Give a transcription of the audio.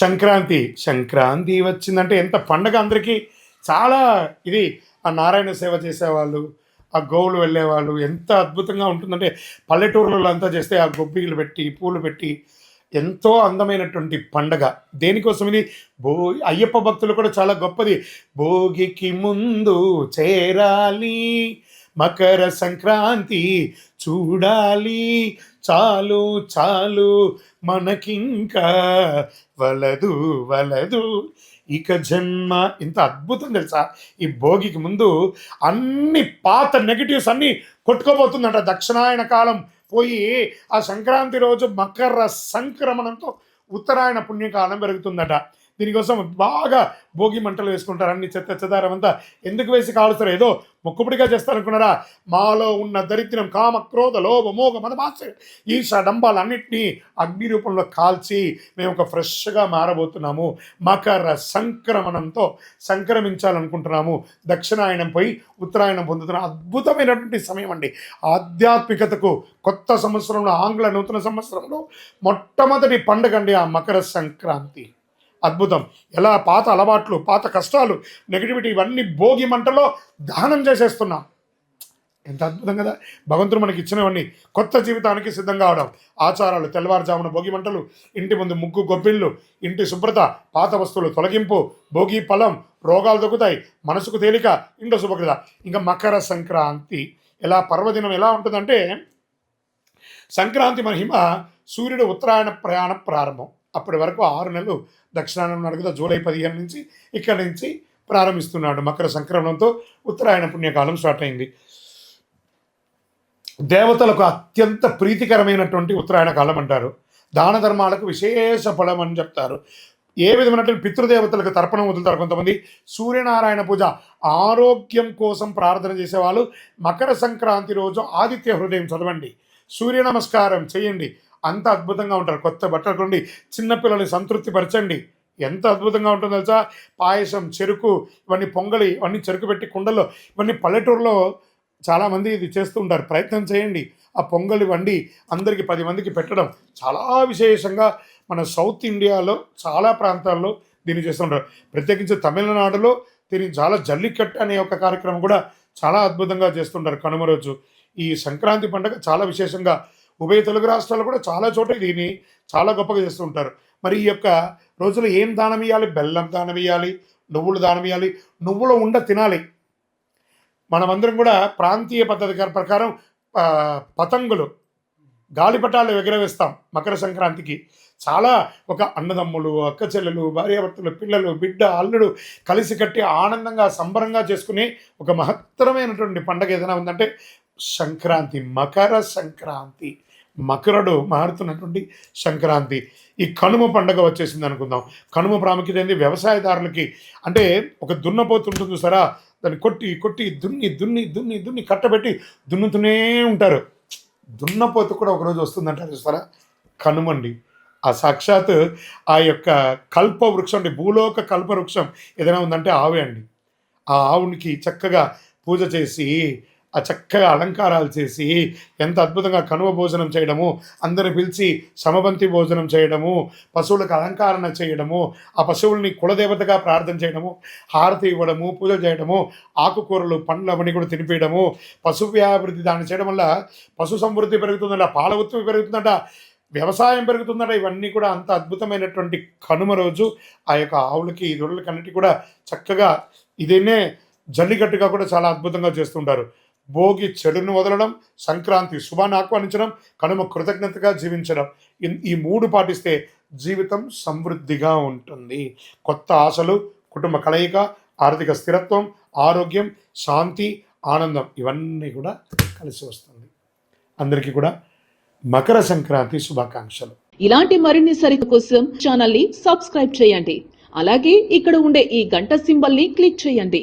సంక్రాంతి. సంక్రాంతి వచ్చిందంటే ఎంత పండగ అందరికీ. చాలా ఇది ఆ నారాయణ సేవ చేసేవాళ్ళు ఆ గోవులు వెళ్ళేవాళ్ళు ఎంత అద్భుతంగా ఉంటుందంటే పల్లెటూరులలో అంతా చేస్తే ఆ గొబ్బిలు పెట్టి పూలు పెట్టి ఎంతో అందమైనటువంటి పండగ. దేనికోసం ఇది భో అయ్యప్ప భక్తులు కూడా చాలా గొప్పది. భోగికి ముందు చేరాలి మకర సంక్రాంతి చూడాలి చాలు చాలు మనకింకా వలదు వలదు. ఇక జన్మ ఇంత అద్భుతం తెలుసా? ఈ భోగికి ముందు అన్ని పాత నెగిటివ్స్ అన్నీ కొట్టుకోబోతుందంట దక్షిణాయన కాలం పోయి ఆ సంక్రాంతి రోజు మకర సంక్రమణంతో ఉత్తరాయణ పుణ్యకాలం పెరుగుతుందట. దీనికోసం బాగా భోగి మంటలు వేసుకుంటారు అన్ని చెత్త చెదారం అంతా. ఎందుకు వేసి కాలుస్తారు? ఏదో మొక్కుబడిగా చేస్తారనుకున్నారా? మాలో ఉన్న దరిద్రం కామ క్రోధ లోభ మోగ మదమాస ఈర్ష డంబాలన్నింటినీ అగ్ని రూపంలో కాల్చి మేము ఒక ఫ్రెష్గా మారబోతున్నాము. మకర సంక్రమణంతో సంక్రమించాలనుకుంటున్నాము. దక్షిణాయనం పోయి ఉత్తరాయణం పొందుతున్న అద్భుతమైనటువంటి సమయం అండి. ఆధ్యాత్మికతకు కొత్త సంవత్సరంలో ఆంగ్ల నూతన సంవత్సరంలో మొట్టమొదటి పండుగ అండి ఆ మకర సంక్రాంతి. అద్భుతం. ఎలా పాత అలవాట్లు పాత కష్టాలు నెగిటివిటీ ఇవన్నీ భోగి మంటలో దహనం చేసేస్తున్నాం. ఎంత అద్భుతం కదా. భగవంతుడు మనకి ఇచ్చినవన్నీ కొత్త జీవితానికి సిద్ధంగా అవడం. ఆచారాలు తెల్లవారుజామున భోగి మంటలు ఇంటి ముందు ముగ్గు గొబ్బిళ్ళు ఇంటి శుభ్రత పాత వస్తువులు తొలగింపు భోగి ఫలం రోగాలు దొక్కుతాయి మనసుకు తేలిక ఇంట్లో శుభ్రత ఇంకా మకర సంక్రాంతి. ఎలా పర్వదినం ఎలా ఉంటుందంటే సంక్రాంతి మహిమ సూర్యుడు ఉత్తరాయణ ప్రయాణం ప్రారంభం. అప్పటి వరకు ఆరు నెలలు దక్షిణాయనం నడుగుతా జూలై పదిహేను నుంచి ఇక్కడి నుంచి ప్రారంభిస్తున్నాడు మకర సంక్రమణంతో ఉత్తరాయణ పుణ్యకాలం స్టార్ట్ అయింది. దేవతలకు అత్యంత ప్రీతికరమైనటువంటి ఉత్తరాయణ కాలం అంటారు. దాన ధర్మాలకు విశేష ఫలం అని చెప్తారు. ఏ విధమైనటువంటి పితృదేవతలకు తర్పణం వదులుతారు కొంతమంది? సూర్యనారాయణ పూజ ఆరోగ్యం కోసం ప్రార్థన చేసేవాళ్ళు. మకర సంక్రాంతి రోజు ఆదిత్య హృదయం చదవండి. సూర్య నమస్కారం చేయండి. అంత అద్భుతంగా ఉంటారు. కొత్త బట్టలు కొండి చిన్నపిల్లల్ని సంతృప్తి పరచండి ఎంత అద్భుతంగా ఉంటుందో తెలుసా? పాయసం చెరుకు ఇవన్నీ పొంగలి ఇవన్నీ చెరుకు పెట్టి కుండల్లో ఇవన్నీ పల్లెటూరులో చాలామంది ఇది చేస్తూ ఉంటారు. ప్రయత్నం చేయండి. ఆ పొంగలి వండి అందరికీ పది మందికి పెట్టడం చాలా విశేషంగా మన సౌత్ ఇండియాలో చాలా ప్రాంతాల్లో దీన్ని చేస్తుంటారు ప్రత్యేకించి తమిళనాడులో దీన్ని చాలా జల్లికట్టు అనే ఒక కార్యక్రమం కూడా చాలా అద్భుతంగా చేస్తుంటారు కనుమ రోజు ఈ సంక్రాంతి పండుగ చాలా విశేషంగా ఉభయ తెలుగు రాష్ట్రాలు కూడా చాలా చోట్ల దీన్ని చాలా గొప్పగా చేస్తుంటారు మరి ఈ యొక్క రోజులో ఏం దానం ఇవ్వాలి బెల్లం దానం ఇవ్వాలి నువ్వులు దానం ఇవ్వాలి నువ్వుల ఉండ తినాలి. మనమందరం కూడా ప్రాంతీయ పద్ధతి ప్రకారం పతంగులు గాలిపటాలు ఎగరవేస్తాం మకర సంక్రాంతికి. చాలా ఒక అన్నదమ్ములు అక్క చెల్లెలు భార్యాభర్తలు పిల్లలు బిడ్డ అల్లుడు కలిసి కట్టి ఆనందంగా సంబరంగా చేసుకునే ఒక మహత్తరమైనటువంటి పండగ ఏదైనా ఉందంటే సంక్రాంతి మకర సంక్రాంతి. మకరుడు మారుతున్నటువంటి సంక్రాంతి. ఈ కనుమ పండగ వచ్చేసింది అనుకుందాం. కనుమ ప్రాముఖ్యత ఏంది? వ్యవసాయదారులకి. అంటే ఒక దున్నపోతు ఉంటుంది సరా దాన్ని కొట్టి కొట్టి దున్ని దున్ని దున్ని దున్ని కట్టబెట్టి దున్నుతూనే ఉంటారు. దున్నపోతు కూడా ఒకరోజు వస్తుందంటారు చూస్తారా కనుమండి. ఆ సాక్షాత్ ఆ యొక్క కల్ప వృక్షం అంటే భూలోక కల్ప వృక్షం ఏదైనా ఉందంటే ఆవే అండి. ఆ ఆవునికి చక్కగా పూజ చేసి ఆ చక్కగా అలంకారాలు చేసి ఎంత అద్భుతంగా కనుమ భోజనం చేయడము అందరిని పిలిచి సమబంతి భోజనం చేయడము పశువులకు అలంకరణ చేయడము ఆ పశువుల్ని కులదేవతగా ప్రార్థన చేయడము హారతి ఇవ్వడము పూజ చేయడము ఆకుకూరలు పండ్లు అవన్నీ కూడా తినిపించడము పశు వ్యాభివృద్ధి దాన్ని చేయడం వల్ల పశు సమృద్ధి పెరుగుతుందట పాల ఉత్పత్తి పెరుగుతుందట వ్యవసాయం పెరుగుతుందట ఇవన్నీ కూడా అంత అద్భుతమైనటువంటి కనుమ రోజు. ఆ యొక్క ఆవులకి దొరలకి అన్నిటి కూడా చక్కగా ఇదేనే జల్లికట్టుగా కూడా చాలా అద్భుతంగా చేస్తుంటారు. భోగి చెడును వదలడం సంక్రాంతి శుభాన్ని ఆహ్వానించడం కనుమ కృతజ్ఞతగా జీవించడం. ఈ మూడు పాటిస్తే జీవితం సమృద్ధిగా ఉంటుంది. కొత్త ఆశలు కుటుంబ కలయిక ఆర్థిక స్థిరత్వం ఆరోగ్యం శాంతి ఆనందం ఇవన్నీ కూడా కలిసి వస్తుంది. అందరికీ కూడా మకర సంక్రాంతి శుభాకాంక్షలు. ఇలాంటి మరిన్ని సరిత కోసం ఛానల్ని సబ్స్క్రైబ్ చేయండి. అలాగే ఇక్కడ ఉండే ఈ గంట సింబల్ని క్లిక్ చేయండి.